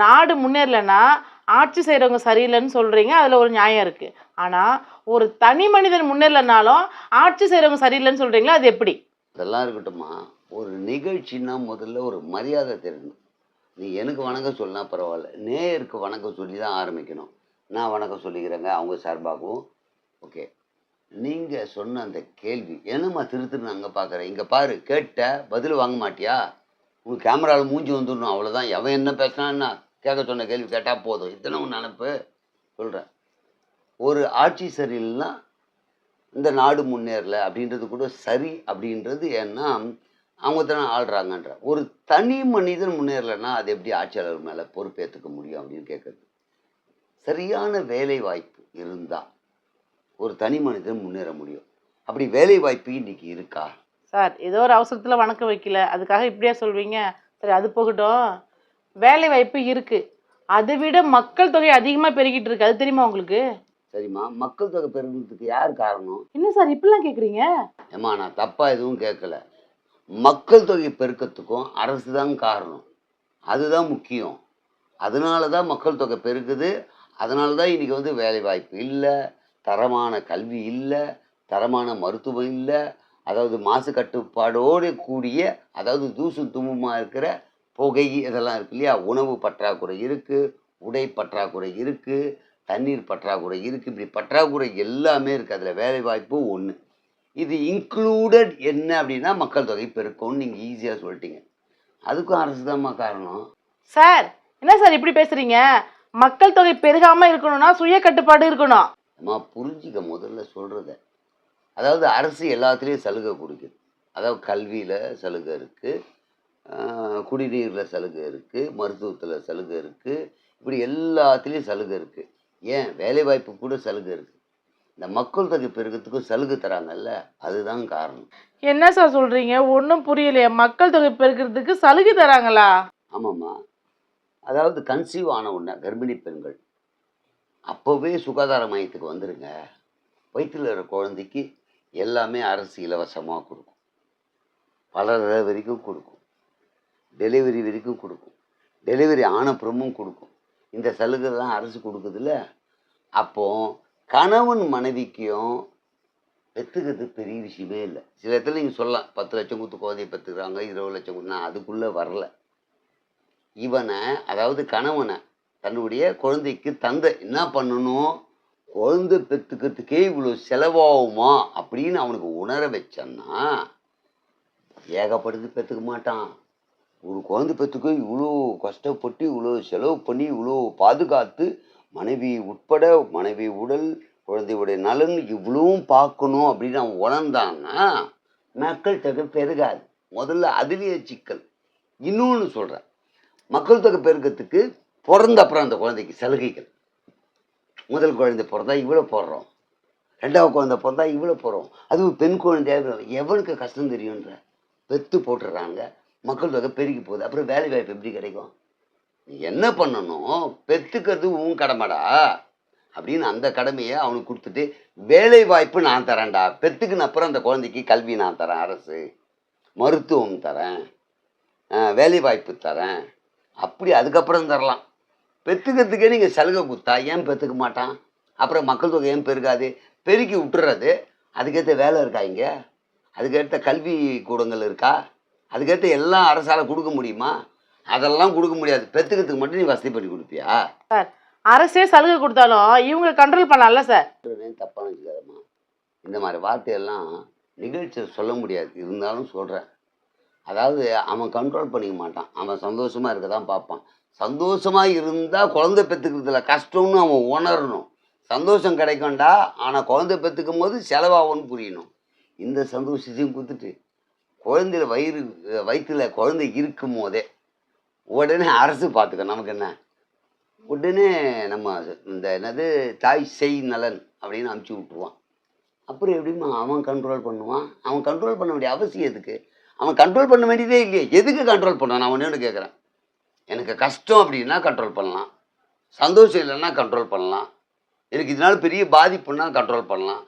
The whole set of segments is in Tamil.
நாடு முன்னேறலைன்னா ஆட்சி செய்கிறவங்க சரியில்லைன்னு சொல்கிறீங்க அதில் ஒரு நியாயம் இருக்குது ஆனால் ஒரு தனி மனிதன் முன்னேறலைனாலும் ஆட்சி செய்கிறவங்க சரியில்லைன்னு சொல்கிறீங்களா அது எப்படி? இதெல்லாம் இருக்கட்டும்மா. ஒரு நிகழ்ச்சின்னா முதல்ல ஒரு மரியாதை தெரியணும் நீ எனக்கு வணக்கம் சொல்லினா பரவாயில்ல. நேயருக்கு வணக்கம் சொல்லி தான் ஆரம்பிக்கணும். நான் வணக்கம் சொல்லிக்கிறேங்க அவங்க சார்பாகவும். ஓகே. நீங்கள் சொன்ன அந்த கேள்வி என்னம்மா திருத்துன்னு அங்கே பார்க்குறேன் இங்கே பாரு கேட்ட பதில் வாங்க மாட்டியா? உங்கள் கேமராவில் மூஞ்சி வந்துடணும் அவ்வளோதான் எவன் என்ன பேசினான்னா கேட்க சொன்ன கேள்வி கேட்டால் போதும். இத்தனை ஒன்று அனுப்பு சொல்கிறேன் ஒரு ஆட்சி சரியில்லைன்னா இந்த நாடு முன்னேறல அப்படின்றது கூட சரி அப்படின்றது ஏன்னா அவங்க தானே ஆள்றாங்கன்ற. ஒரு தனி மனிதன் முன்னேறலைன்னா அது எப்படி ஆட்சியாளர் மேலே பொறுப்பேற்றுக்க முடியும் அப்படின்னு கேட்குறது. சரியான வேலை வாய்ப்பு இருந்தால் ஒரு தனி மனிதன் முன்னேற முடியும். அப்படி வேலை வாய்ப்பு இன்னைக்கு இருக்கா? சார் ஏதோ ஒரு அவசரத்தில் வணக்கம் வைக்கல. அதுக்காக இப்படியா சொல்வீங்க சரி அது போகட்டும். வேலை வாய்ப்பு இருக்குது அதை விட மக்கள் தொகை அதிகமாக பெருகிட்டு இருக்கு. அது தெரியுமா உங்களுக்கு? சரிம்மா. மக்கள் தொகை பெருகிறதுக்கு யார் காரணம்? என்ன சார் இப்படிலாம் கேட்குறீங்க ஏம்மா நான் தப்பாக எதுவும் கேட்கல மக்கள் தொகை பெருக்கத்துக்கும் அரசு தான் காரணம். அதுதான் முக்கியம். அதனால தான் மக்கள் தொகை பெருக்குது அதனால தான் இன்றைக்கி வந்து வேலை வாய்ப்பு இல்லை. தரமான கல்வி இல்லை. தரமான மருத்துவம் இல்லை. அதாவது மாசு கட்டுப்பாடோடு கூடிய அதாவது தூசு தும்முமா இருக்கிற புகை இதெல்லாம் இருக்கு இல்லையா? உணவு பற்றாக்குறை இருக்குது உடை பற்றாக்குறை இருக்குது தண்ணீர் பற்றாக்குறை இருக்குது இப்படி பற்றாக்குறை எல்லாமே இருக்குது அதில் வேலை வாய்ப்பு ஒன்று இது இன்க்ளூடட் என்ன அப்படின்னா மக்கள் தொகை பெருக்கம்னு நீங்கள் ஈஸியாக சொல்லிட்டீங்க. அதுக்கும் அரசு தான்மா காரணம். சார் என்ன சார் இப்படி பேசுறீங்க? மக்கள் தொகை பெருகாம இருக்கணும்னா சுய கட்டுப்பாடு இருக்கணும். அம்மா புரிஞ்சிக்க முதல்ல சொல்கிறத அதாவது அரசு எல்லாத்துலேயும் சலுகை கொடுக்குது. அதாவது கல்வியில் சலுகை இருக்குது குடிநீரில் சலுகை இருக்குது மருத்துவத்தில் சலுகை இருக்குது இப்படி எல்லாத்துலேயும் சலுகை இருக்குது ஏன்? வேலைவாய்ப்பு கூட சலுகை இருக்குது இந்த மக்கள் தொகை பெருக்கத்துக்கும் சலுகை தராங்கல்ல? அதுதான் காரணம். என்ன சார் சொல்றீங்க? ஒன்றும் புரியலையே. மக்கள் தொகை பெருக்கிறதுக்கு சலுகை தராங்களா? ஆமாம்மா. அதாவது கன்சீவ் ஆன உடனே கர்ப்பிணி பெண்கள் அப்போவே சுகாதார மையத்துக்கு வந்துடுங்க வயிற்றில் இருக்கிற குழந்தைக்கு எல்லாமே அரசு இலவசமாக கொடுக்கும். வளர்கிற வரைக்கும் கொடுக்கும். டெலிவரி வரைக்கும் கொடுக்கும். டெலிவரி ஆனப்புறமும் கொடுக்கும். இந்த சலுகைலாம் அரசு கொடுக்குதுல்ல? அப்போ கணவன் மனைவிக்கும் பெற்றுக்கிறது பெரிய விஷயமே இல்லை. சில இடத்துல நீங்கள் சொல்லலாம் பத்து லட்சம் கொடுத்து குழந்தைய பெற்றுக்கிறாங்க இருபது லட்சம் கொடுத்து அதுக்குள்ளே வரல. இவனை அதாவது கணவனை தன்னுடைய குழந்தைக்கு தந்த என்ன பண்ணணும்? குழந்தை பெற்றுக்கிறதுக்கே இவ்வளோ செலவாகுமா? அப்படின்னு அவனுக்கு உணர வச்சன்னா ஏகப்படுத்து பெற்றுக்க மாட்டான். ஒரு குழந்தை பெற்றுக்கு இவ்வளோ கஷ்டப்பட்டு இவ்வளோ செலவு பண்ணி இவ்வளோ பாதுகாத்து மனைவி உட்பட மனைவி உடல் குழந்தையுடைய நலன் இவ்வளவும் பார்க்கணும் அப்படின்னு அவன் உணர்ந்தான்னா மக்கள் தொகை பெருகாது. முதல்ல அதுலேயே சிக்கல். இன்னொன்று சொல்கிறேன் மக்கள் தொகை பெருக்கத்துக்கு பிறந்த அப்புறம் அந்த குழந்தைக்கு சலுகைகள். முதல் குழந்தை பிறந்தா இவ்வளோ போடுறோம். ரெண்டாவது குழந்தை பிறந்தா இவ்வளோ போடுறோம். அதுவும் பெண் குழந்தையாக எவனுக்கு கஷ்டம் தெரியுன்ற பெத்து போட்டுடுறாங்க. மக்கள் தொகை பெருகி போகுது. அப்புறம் வேலை வாய்ப்பு எப்படி கிடைக்கும்? நீ என்ன பண்ணணும்? பெத்துக்கிறது உன் கடமைடா. அப்படின்னு அந்த கடமையை அவனுக்கு கொடுத்துட்டு வேலை வாய்ப்பு நான் தரேன்டா. பெத்துக்குன அப்புறம் அந்த குழந்தைக்கு கல்வி நான் தரேன் அரசு. மருத்துவம் தரேன். வேலை வாய்ப்பு தரேன். அப்படி அதுக்கப்புறம் தரலாம். பெற்றுக்கிறதுக்கே நீங்கள் சலுகை கொடுத்தா ஏன் பெற்றுக்க மாட்டான்? அப்புறம் மக்கள் தொகை ஏன் பெருகாது? பெருக்கி விட்டுறது அதுக்கேற்ற வேலை இருக்கா இங்கே? அதுக்கேற்ற கல்வி கூடங்கள் இருக்கா? அதுக்கேற்ற எல்லாம் அரசால் கொடுக்க முடியுமா? அதெல்லாம் கொடுக்க முடியாது. பெற்றுக்கிறதுக்கு மட்டும் நீ வசதி பண்ணி கொடுப்பியா? அரசே சலுகை கொடுத்தாலும் இவங்க கண்ட்ரோல் பண்ணலாம்ல சார்? தப்பாக வச்சுக்காதம்மா இந்த மாதிரி வார்த்தையெல்லாம் நிகழ்ச்சியில் சொல்ல முடியாது. இருந்தாலும் சொல்கிறேன் அதாவது அவன் கண்ட்ரோல் பண்ணிக்க மாட்டான். அவன் சந்தோஷமாக இருக்க தான் பார்ப்பான். சந்தோஷமாக இருந்தால் குழந்தை பெற்றுக்கிறதுல கஷ்டம்னு அவன் உணரணும். சந்தோஷம் கிடைக்கும்டா ஆனால் குழந்தை பெற்றுக்கும் போது செலவாகும்னு புரியணும். இந்த சந்தோஷத்தையும் கொடுத்துட்டு குழந்தையில வயிறு வயிற்றுல குழந்தை இருக்கும் போதே உடனே அரசு பார்த்துக்க நமக்கு என்ன? உடனே நம்ம இந்த என்னது தாய் செய் நலன் அப்படின்னு அமுச்சு விட்டுருவான். அப்புறம் எப்படிமா அவன் கண்ட்ரோல் பண்ணுவான்? அவன் கண்ட்ரோல் பண்ண வேண்டிய அவசியம் எதுக்கு? அவன் கண்ட்ரோல் பண்ண வேண்டியதே இல்லையே. எதுக்கு கண்ட்ரோல் பண்ணுவான் நான் ஒன்று கேட்குறேன். எனக்கு கஷ்டம் அப்படின்னா கண்ட்ரோல் பண்ணலாம். சந்தோஷம் இல்லைன்னா கண்ட்ரோல் பண்ணலாம். எனக்கு இதனால் பெரிய பாதிப்புன்னா கண்ட்ரோல் பண்ணலாம்.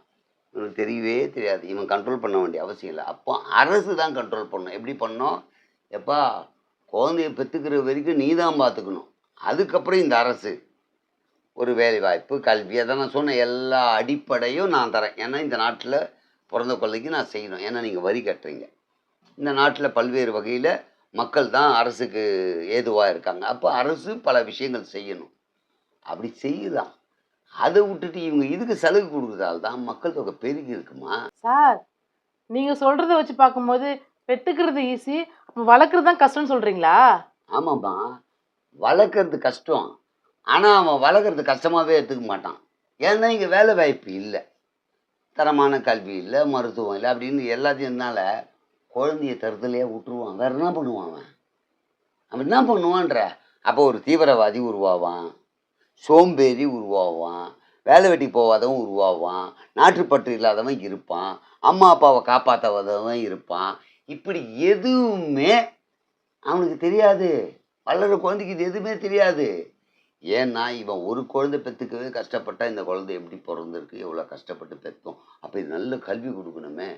இவனுக்கு தெரியவே தெரியாது. இவன் கண்ட்ரோல் பண்ண வேண்டிய அவசியம் இல்லை. அப்போ அரசு தான் கண்ட்ரோல் பண்ணணும். எப்படி பண்ணோம் எப்பா குழந்தைய பெற்றுக்கிற வரைக்கும் நீ தான் பார்த்துக்கணும். அதுக்கப்புறம் இந்த அரசு ஒரு வேலைவாய்ப்பு கல்வி. அதை நான் சொன்ன எல்லா அடிப்படையும் நான் தரேன். ஏன்னா இந்த நாட்டில் பிறந்த குழந்தைக்கு நான் செய்யணும். ஏன்னா நீங்கள் வரி கட்டுறீங்க. இந்த நாட்டில் பல்வேறு வகையில் மக்கள் தான் அரசுக்கு ஏதுவாக இருக்காங்க. அப்போ அரசு பல விஷயங்கள் செய்யணும். அப்படி செய்யுதான். அதை விட்டுட்டு இவங்க இதுக்கு சலுகை கொடுக்குறதால தான் மக்கள் தொகை பெருகி இருக்குமா? சார் நீங்க சொல்றத வச்சு பார்க்கும்போது பெத்துக்கிறது ஈஸி அப்ப வளர்க்குறது தான் கஷ்டம்னு சொல்றீங்களா? ஆமாம்மா வளர்க்குறது கஷ்டம். ஆனால் அவன் வளர்க்குறது கஷ்டமாகவே எடுத்துக்க மாட்டான். ஏன்னா இங்கே வேலை வாய்ப்பு இல்லை. தரமான கல்வி இல்லை மருத்துவம் இல்லை அப்படின்னு எல்லாத்தையும் இருந்தால குழந்தைய தருதலையே விட்டுருவான். வேற என்ன பண்ணுவான் அவன்? அவன் என்ன பண்ணுவான்ற? அப்போ ஒரு தீவிரவாதி உருவாவான். சோம்பேறி உருவாவான் வேலை வெட்டி போகாதவன் உருவாவான் நாட்டுப்பற்று இல்லாதவன் இருப்பான் அம்மா அப்பாவை காப்பாற்றாதவன் இருப்பான். இப்படி எதுவுமே அவனுக்கு தெரியாது. வளர குழந்தைக்கு இது எதுவுமே தெரியாது. ஏன்னா இவன் ஒரு குழந்தை பெற்றுக்கவே கஷ்டப்பட்டா இந்த குழந்தை எப்படி பிறந்திருக்கு எவ்வளோ கஷ்டப்பட்டு பெற்றோம் அப்போ இது நல்ல கல்வி கொடுக்கணுமே.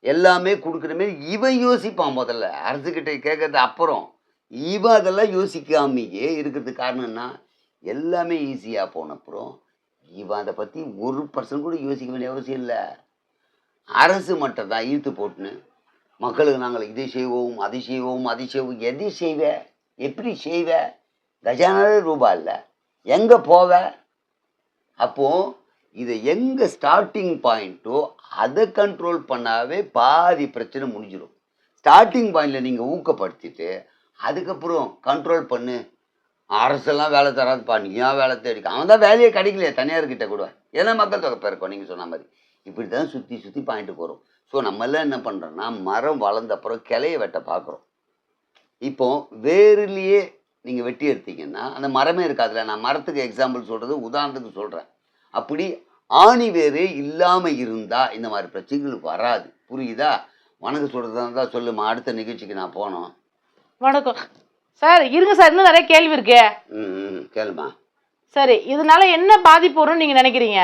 எல்லாமே கொடுக்கணுமே. இவன் யோசிப்பான் முதல்ல. அரசுக்கிட்ட கேட்கறது அப்புறம். இவன் அதெல்லாம் யோசிக்காமையே இருக்கிறதுக்கு காரணம் என்ன? எல்லாமே ஈஸியாக போனப்புறம் இவன் அதை பற்றி ஒரு பர்சன் கூட யோசிக்க வேண்டிய அவசியம் இல்லை. அரசு மட்டும் தான் ஈர்த்து போட்டுன்னு மக்களுக்கு நாங்கள் இதை செய்வோம் அதை செய்வோம் அதை செய்வோம். எதை செய்வ? எப்படி செய்வ? கஜானாவே ரூபா இல்லை. எங்கே போவ? அப்போது இதை எங்கே ஸ்டார்டிங் பாயிண்ட்டோ அதை கண்ட்ரோல் பண்ணாவே பாதி பிரச்சனை முடிஞ்சிடும் ஸ்டார்டிங் பாயிண்டில் நீங்கள் ஊக்கப்படுத்திட்டு அதுக்கப்புறம் கண்ட்ரோல் பண்ணு. அரசெல்லாம் வேலை தராதுப்பா நீ ஏன் வேலை தேடிக்க. அவன் தான் வேலையே கிடைக்கலையே தனியார்கிட்ட கூட. ஏன்னா மக்கள் தொகை பெருக்கும் நீங்கள் சொன்ன மாதிரி. இப்படி தான் சுற்றி சுற்றி பாயிண்ட்டுக்கு வரும். ஸோ நம்மெல்லாம் என்ன பண்ணுறோன்னா மரம் வளர்ந்த அப்புறம் கிளைய வெட்ட பார்க்குறோம். இப்போ வேறுலேயே நீங்கள் வெட்டி எடுத்தீங்கன்னா அந்த மரமே இருக்காதுல்ல நான் மரத்துக்கு எக்ஸாம்பிள் சொல்கிறது உதாரணத்துக்கு சொல்கிறேன் அப்படி ஆணி வேரே இல்லாமல் இருந்தால் இந்த மாதிரி பிரச்சனைகள் வராது. புரியுதா? வணக்கம் சொல்கிறதா இருந்தால் சொல்லுமா? அடுத்த நிகழ்ச்சிக்கு நான் போனோம் வணக்கம். சார் இருங்க சார் இன்னும் நிறைய கேள்வி இருக்கே. ம் கேளுமா. சரி இதனால என்ன பாதிப்பு வரும்னு நீங்க நினைக்கிறீங்க?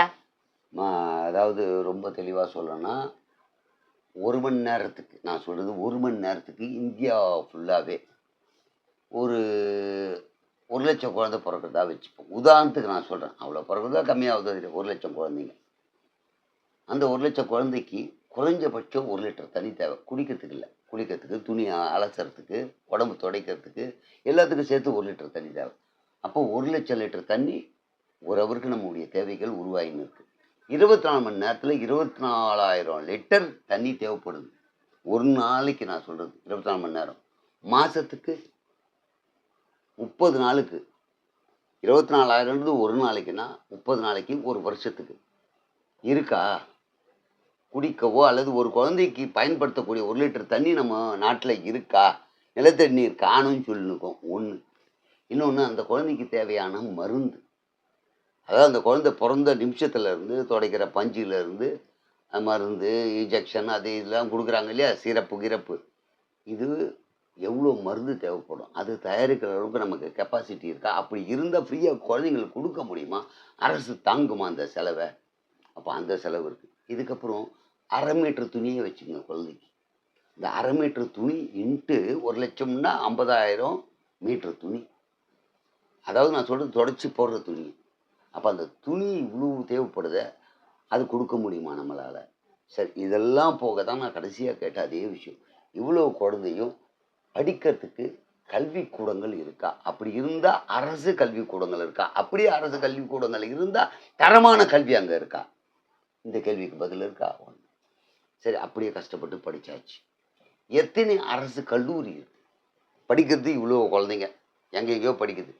அதாவது ரொம்ப தெளிவாக சொல்லணும்னா ஒரு மணி நேரத்துக்கு நான் சொல்கிறது ஒரு மணி நேரத்துக்கு இந்தியா ஃபுல்லாகவே ஒரு ஒரு லட்சம் குழந்தை பிறக்கிறதா வச்சுப்போம். உதாரணத்துக்கு நான் சொல்கிறேன் அவ்வளோ பிறக்கிறதா கம்மியாகுது ஒரு லட்சம் குழந்தைங்க. அந்த ஒரு லட்சம் குழந்தைக்கு குறைஞ்சபட்சம் ஒரு லிட்டர் தண்ணி தேவை. குடிக்கிறதுக்கு இல்லை. குளிக்கிறதுக்கு துணி அலசறதுக்கு உடம்பு துடைக்கிறதுக்கு எல்லாத்துக்கும் சேர்த்து ஒரு லிட்டர் தண்ணி தேவை. அப்போ ஒரு லட்சம் லிட்டர் தண்ணி ஒரு அவருக்கு நம்முடைய தேவைகள் உருவாகின்னு இருக்குது இருபத்தி நாலு மணி நேரத்தில் இருபத்தி நாலாயிரம் லிட்டர் தண்ணி தேவைப்படுது. ஒரு நாளைக்கு நான் சொல்கிறது இருபத்தி நாலு மணி நேரம். மாதத்துக்கு முப்பது நாளுக்கு. இருபத்தி நாலாயிரம்ன்றது ஒரு நாளைக்குன்னா முப்பது நாளைக்கு ஒரு வருஷத்துக்கு. இருக்கா? குடிக்கவோ அல்லது ஒரு குழந்தைக்கு பயன்படுத்தக்கூடிய ஒரு லிட்டர் தண்ணி நம்ம நாட்டில் இருக்கா? நிலத்தண்ணீர் காணும்னு சொல்லிருக்கோம் ஒன்று இன்னொன்று அந்த குழந்தைக்கு தேவையான மருந்து. அதாவது அந்த குழந்தை பிறந்த நிமிஷத்துலேருந்து துடைக்கிற பஞ்சிலேருந்து மருந்து இன்ஜெக்ஷன் அது இதெல்லாம் கொடுக்குறாங்க இல்லையா? சிறப்பு கிரப்பு. இது எவ்வளோ மருந்து தேவைப்படும்? அது தயாரிக்கிற அளவுக்கு நமக்கு கெப்பாசிட்டி இருக்கா? அப்படி இருந்தால் ஃப்ரீயாக குழந்தைங்களுக்கு கொடுக்க முடியுமா? அரசு தாங்குமா அந்த செலவை? அப்போ அந்த செலவு இருக்குது இதுக்கப்புறம் அரை மீட்டர் துணியை வச்சுங்க குழந்தைக்கு இந்த அரை மீட்டர் துணி இன்ட்டு ஒரு லட்சம்னா ஐம்பதாயிரம் மீட்டர் துணி. அதாவது நான் சொல்கிறது தொடச்சி போடுற துணி. அப்போ அந்த துணி இவ்வளோ தேவைப்படுத அது கொடுக்க முடியுமா நம்மளால்? சரி இதெல்லாம் போக தான் நான் கடைசியாக கேட்ட அதே விஷயம். இவ்வளோ குழந்தையும் படிக்கிறதுக்கு கல்விக்கூடங்கள் இருக்கா? அப்படி இருந்தால் அரசு கல்விக்கூடங்கள் இருக்கா? அப்படியே அரசு கல்விக்கூடங்கள் இருந்தால் தரமான கல்வி அங்கே இருக்கா? இந்த கேள்விக்கு பதில் இருக்கா? ஒன்று சரி அப்படியே கஷ்டப்பட்டு படித்தாச்சு எத்தனை அரசு கல்லூரி இருக்கு. படிக்கிறது இவ்வளோ குழந்தைங்க. எங்கெங்கேயோ படிக்குது.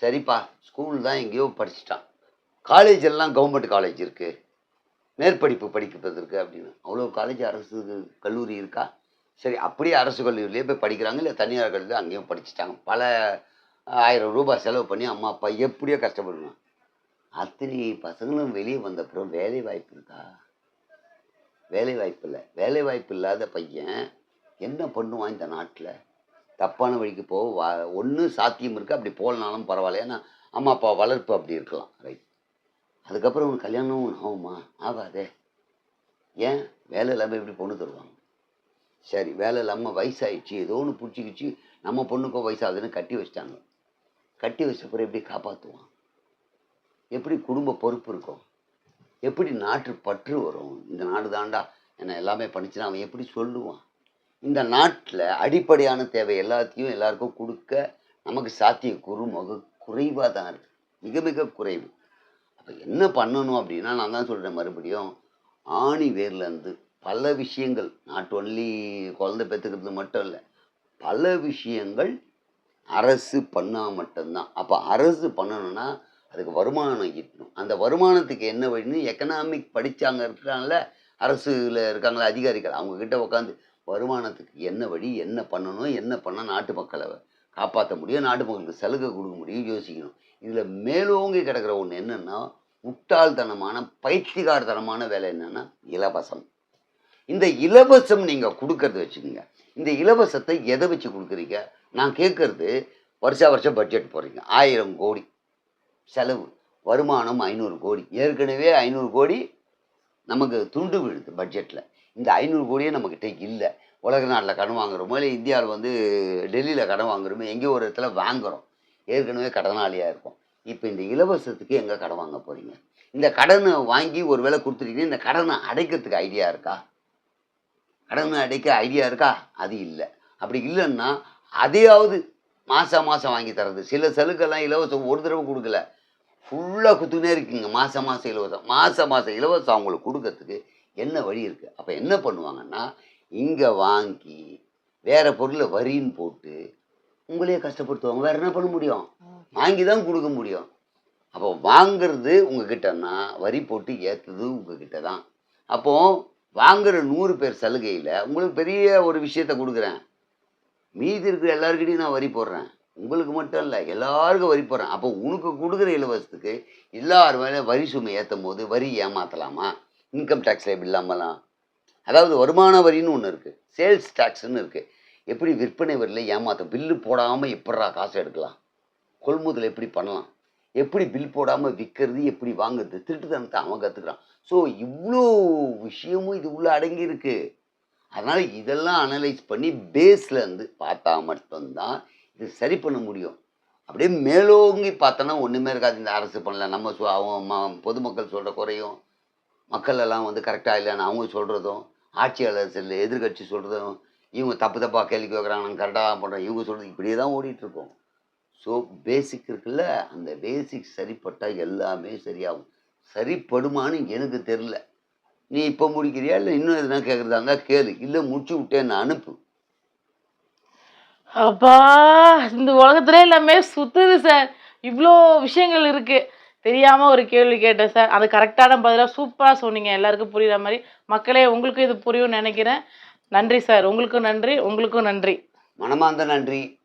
சரிப்பா ஸ்கூல் தான் எங்கேயோ படிச்சிட்டான். காலேஜ் எல்லாம் கவர்மெண்ட் காலேஜ் இருக்குது மேற்படிப்பு படிப்பதற்கு அப்படின்னு. அவ்வளோ காலேஜ் அரசு கல்லூரி இருக்கா? சரி அப்படியே அரசு கல்லூரியிலே போய் படிக்கிறாங்க. இல்லை தனியார் கல்லூரி அங்கேயும் படிச்சுட்டாங்க. பல ஆயிரம் ரூபாய் செலவு பண்ணி அம்மா அப்பா எப்படியோ கஷ்டப்படுவாங்க அத்தனை பசங்களும் வெளியே வந்த அப்புறம் வேலை வாய்ப்பு இருக்கா? வேலை வாய்ப்பு இல்லை வேலை வாய்ப்பு இல்லாத பையன் என்ன பண்ணுவான் இந்த நாட்டில்? தப்பான வழிக்கு போக வா ஒன்று சாத்தியம் இருக்குது அப்படி போகலனாலும் பரவாயில்ல. ஏன்னா அம்மா அப்பா வளர்ப்பு அப்படி இருக்கலாம். ரைட் அதுக்கப்புறம் உனக்கு கல்யாணம் ஆகுமா? ஆகாதே. ஏன்? வேலை இல்லாமல் எப்படி பொண்ணு தருவாங்க? சரி வேலை இல்லாமல் வயசாகிடுச்சு ஏதோ ஒன்று பிடிச்சிக்கிச்சு. நம்ம பொண்ணுக்கோ வயசாகுதுன்னு கட்டி வச்சிட்டாங்க. கட்டி வச்சப்புறம் எப்படி காப்பாற்றுவான் எப்படி குடும்ப பொறுப்பு இருக்கும்? எப்படி நாட்டு பற்று வரும்? இந்த நாடு தாண்டா. என்னை எல்லாமே பண்ணிச்சுன்னா அவன் எப்படி சொல்லுவான்? இந்த நாட்டில் அடிப்படையான தேவை எல்லாத்தையும் எல்லாருக்கும் கொடுக்க நமக்கு சாத்திய குறு மிக குறைவாக தான் இருக்குது மிக மிக குறைவு. அப்போ என்ன பண்ணணும் அப்படின்னா நான் தான் சொல்கிறேன் மறுபடியும் ஆணி வேர்லேருந்து பல விஷயங்கள் நாட் ஒன்லி குழந்தை பெற்றுக்கிறது மட்டும் இல்லை பல விஷயங்கள் அரசு பண்ணால் மட்டும்தான். அப்போ அரசு பண்ணணும்னா அதுக்கு வருமானம் ஈட்டணும். அந்த வருமானத்துக்கு என்ன வழின்னு எக்கனாமிக் படித்தாங்க இருக்கிறாங்கள அரசுல இருக்காங்கள அதிகாரிகள் அவங்கக்கிட்ட உட்காந்து வருமானத்துக்கு என்ன வழி என்ன பண்ணணும் என்ன பண்ணால் நாட்டு மக்களை காப்பாற்ற முடியும் நாட்டு மக்களுக்கு சலுகை கொடுக்க முடியும் யோசிக்கணும். இதில் மேலோங்கி கிடக்கிற ஒன்று என்னென்னா முட்டாள்தனமான பைத்தியகாரத்தனமான வேலை என்னென்னா இலவசம். இந்த இலவசம் நீங்கள் கொடுக்கறத வச்சுக்கோங்க. இந்த இலவசத்தை எதை வச்சு கொடுக்குறீங்க? நான் கேட்குறது வருஷா வருஷம் பட்ஜெட் போடுறீங்க. ஆயிரம் கோடி. செலவு. வருமானம் ஐநூறு கோடி. ஏற்கனவே ஐநூறு கோடி நமக்கு துண்டு விழுது பட்ஜெட்டில் இந்த ஐநூறு கோடியே நம்மக்கிட்ட இல்லை. உலக நாட்டில் கடன் வாங்குறோமோ இல்லை இந்தியாவில் வந்து டெல்லியில் கடன் வாங்குறோமோ எங்கேயோ ஒரு இடத்துல வாங்குறோம். ஏற்கனவே கடனாளியாக இருக்கும். இப்போ இந்த இலவசத்துக்கு எங்கே கடன் வாங்க போகிறீங்க இந்த கடனை வாங்கி ஒரு வேளை கொடுத்துருக்கீங்க இந்த கடனை அடைக்கிறதுக்கு ஐடியா இருக்கா? கடனை அடைக்க ஐடியா இருக்கா? அது இல்லை. அப்படி இல்லைன்னா அதையாவது மாதம் மாதம் வாங்கி தர்றது சில சலுக்கெல்லாம் இலவசம் ஒரு தடவை கொடுக்கல. ஃபுல்லாக குத்துனே இருக்கீங்க. மாதம் மாதம் இலவசம். மாதம் மாதம் இலவசம் அவங்களுக்கு கொடுக்கறதுக்கு என்ன வழி இருக்குது அப்போ என்ன பண்ணுவாங்கன்னா இங்கே வாங்கி வேறு பொருளை வரின்னு போட்டு உங்களையே கஷ்டப்படுத்துவாங்க. வேறு என்ன பண்ண முடியும்? வாங்கி தான் கொடுக்க முடியும். அப்போ வாங்குறது உங்ககிட்டன்னா வரி போட்டு ஏற்றுறது உங்ககிட்ட தான் அப்போ வாங்குற நூறு பேர் சலுகையில் உங்களுக்கு பெரிய ஒரு விஷயத்த கொடுக்குறேன். மீதி இருக்கிற எல்லாருக்கிட்டையும் நான் வரி போடுறேன். உங்களுக்கு மட்டும் இல்லை எல்லாருக்கும் வரி போடுறேன். அப்போ உனக்கு கொடுக்குற இலவசத்துக்கு எல்லார் மேலே வரி சுமை ஏற்றும் போது வரி ஏமாற்றலாமா இன்கம் டேக்ஸில் எப்படி இல்லாமலாம்? அதாவது வருமான வரின்னு ஒன்று இருக்குது சேல்ஸ் டேக்ஸ்னு இருக்குது எப்படி விற்பனை வரியில் ஏமாற்ற பில்லு போடாமல் எப்படா காசு எடுக்கலாம்? கொள்முதல் எப்படி பண்ணலாம்? எப்படி பில் போடாமல் விற்கிறது எப்படி வாங்குறது? திருட்டுத்தனத்தை அவன் கற்றுக்குறான் ஸோ இவ்வளோ விஷயமும் இது உள்ளே அடங்கியிருக்கு அதனால் இதெல்லாம் அனலைஸ் பண்ணி பேஸ்லேருந்து பார்த்தா மட்டும்தான் இது சரி பண்ண முடியும். அப்படியே மேலோங்கி பார்த்தோன்னா ஒன்றுமே இருக்காது. இந்த அரசு பண்ணல நம்ம சொ- அவன் பொதுமக்கள் சொல்கிற குறையும். மக்கள் எல்லாம் வந்து கரெக்டாக இல்லைன்னு அவங்க சொல்கிறதும் ஆட்சியாளர் செல்லு எதிர்கட்சி சொல்கிறதும் இவங்க தப்பு தப்பாக கேள்வி கேட்குறாங்க நாங்கள் கரெக்டாக பண்ணுறோம் இவங்க சொல்கிறது இப்படியே தான் ஓடிட்டுருக்கோம். ஸோ பேசிக் இருக்குல்ல அந்த பேசிக் சரிப்பட்டால் எல்லாமே சரியாகும். சரிப்படுமான்னு எனக்கு தெரில நீ இப்போ முடிக்கிறியா? இல்லை இன்னும் எதுனா கேட்குறதா இருந்தால் கேளு. இல்லை முடிச்சு விட்டேன்னு அனுப்பு. அப்பா இந்த உலகத்துல எல்லாமே சுத்துது சார். இவ்வளோ விஷயங்கள் இருக்கு. தெரியாம ஒரு கேள்வி கேட்டேன் சார். அது கரெக்டான பதிலாக சூப்பரா சொன்னீங்க. எல்லாருக்கும் புரியுற மாதிரி. மக்களே உங்களுக்கும் இது புரியும்னு நினைக்கிறேன். நன்றி சார். உங்களுக்கும் நன்றி உங்களுக்கும் நன்றி. மனமார்ந்த நன்றி.